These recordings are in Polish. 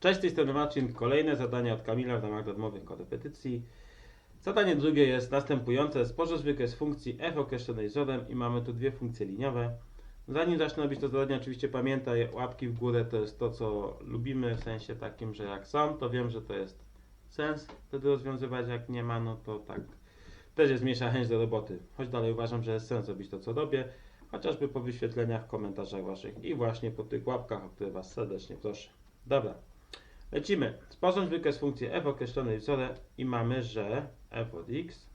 Cześć, z tej Marcin. Kolejne zadanie od Kamila w ramach darmowych korepetycji. Zadanie drugie jest następujące. Sporze zwykłe z funkcji f określonej wzorem i mamy tu dwie funkcje liniowe. Zanim zacznę robić to zadanie, oczywiście pamiętaj, łapki w górę to jest to, co lubimy, w sensie takim, że jak są, to wiem, że to jest sens wtedy rozwiązywać, jak nie ma, no to tak. Też jest mniejsza chęć do roboty. Choć dalej uważam, że jest sens robić to, co robię, chociażby po wyświetleniach, komentarzach waszych i właśnie po tych łapkach, o które was serdecznie proszę. Dobra. Lecimy. Sporządź wykres funkcji f określonej wzorem i mamy, że f od x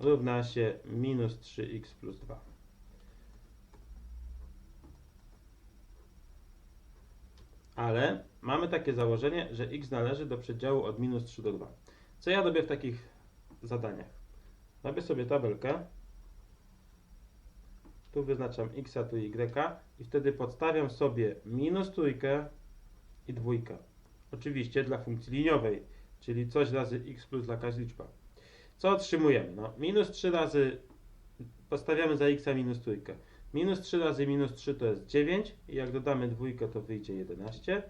równa się minus 3x plus 2. Ale mamy takie założenie, że x należy do przedziału od minus 3 do 2. Co ja robię w takich zadaniach? Robię sobie tabelkę. Tu wyznaczam x, tu y i wtedy podstawiam sobie minus trójkę i dwójkę. Oczywiście dla funkcji liniowej, czyli coś razy x plus jakaś liczba. Co otrzymujemy? No, minus 3 razy, postawiamy za x minus trójkę. Minus 3 razy minus 3 to jest 9 i jak dodamy dwójkę to wyjdzie 11.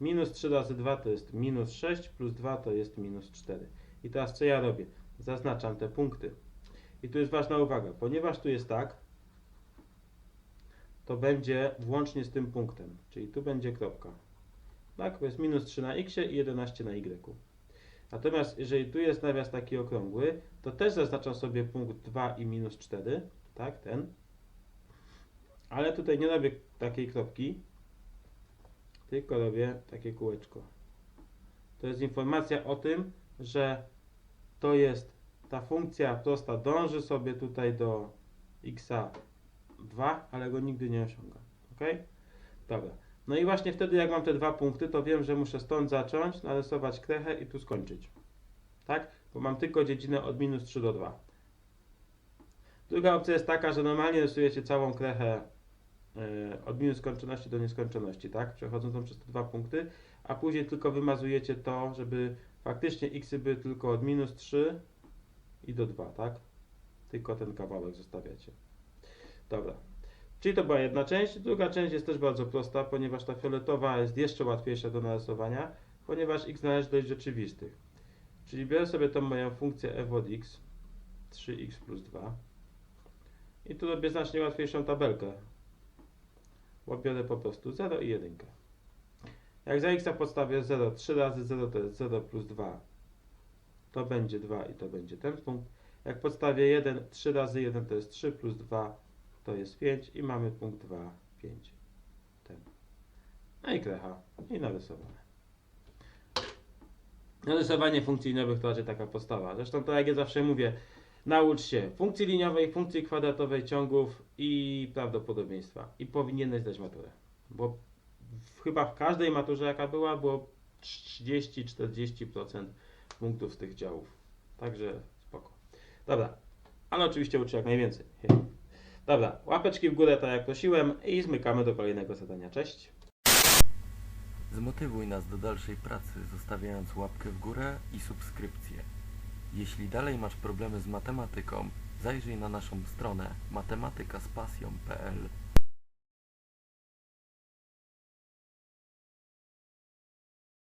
Minus 3 razy 2 to jest minus 6 plus 2 to jest minus 4. I teraz co ja robię? Zaznaczam te punkty. I tu jest ważna uwaga, ponieważ tu jest tak, to będzie włącznie z tym punktem, czyli tu będzie kropka. Tak, to jest minus 3 na x i 11 na y. Natomiast jeżeli tu jest nawias taki okrągły, to też zaznaczam sobie punkt 2 i minus 4, tak, ten. Ale tutaj nie robię takiej kropki, tylko robię takie kółeczko. To jest informacja o tym, że to jest ta funkcja prosta dąży sobie tutaj do xa 2, ale go nigdy nie osiąga. Ok? Dobra. No i właśnie wtedy, jak mam te dwa punkty, to wiem, że muszę stąd zacząć, narysować krechę i tu skończyć. Tak? Bo mam tylko dziedzinę od minus 3 do 2. Druga opcja jest taka, że normalnie rysujecie całą krechę e, od minus skończoności do nieskończoności, tak? Przechodzącą przez te dwa punkty, a później tylko wymazujecie to, żeby faktycznie x były tylko od minus 3 i do 2, tak? Tylko ten kawałek zostawiacie. Dobra. Czyli to była jedna część. Druga część jest też bardzo prosta, ponieważ ta fioletowa jest jeszcze łatwiejsza do narysowania, ponieważ x należy do liczb rzeczywistych. Czyli biorę sobie tą moją funkcję f od x, 3x plus 2 i tu robię znacznie łatwiejszą tabelkę, bo biorę po prostu 0 i 1. Jak za x podstawię 0, 3 razy 0 to jest 0 plus 2, to będzie 2 i to będzie ten punkt. Jak podstawię 1, 3 razy 1 to jest 3 plus 2 to jest 5 i mamy punkt 2, 5. Ten. No i krecha. I narysowane. Narysowanie funkcji liniowych to raczej taka podstawa. Zresztą to jak ja zawsze mówię, naucz się funkcji liniowej, funkcji kwadratowej, ciągów i prawdopodobieństwa. I powinieneś zdać maturę. Bo w, chyba w każdej maturze jaka była, było 30-40% punktów z tych działów. Także spoko. Dobra. Ale oczywiście uczę jak najwięcej. Dobra, łapeczki w górę, tak jak prosiłem i zmykamy do kolejnego zadania. Cześć! Zmotywuj nas do dalszej pracy, zostawiając łapkę w górę i subskrypcję. Jeśli dalej masz problemy z matematyką, zajrzyj na naszą stronę matematykaspasją.pl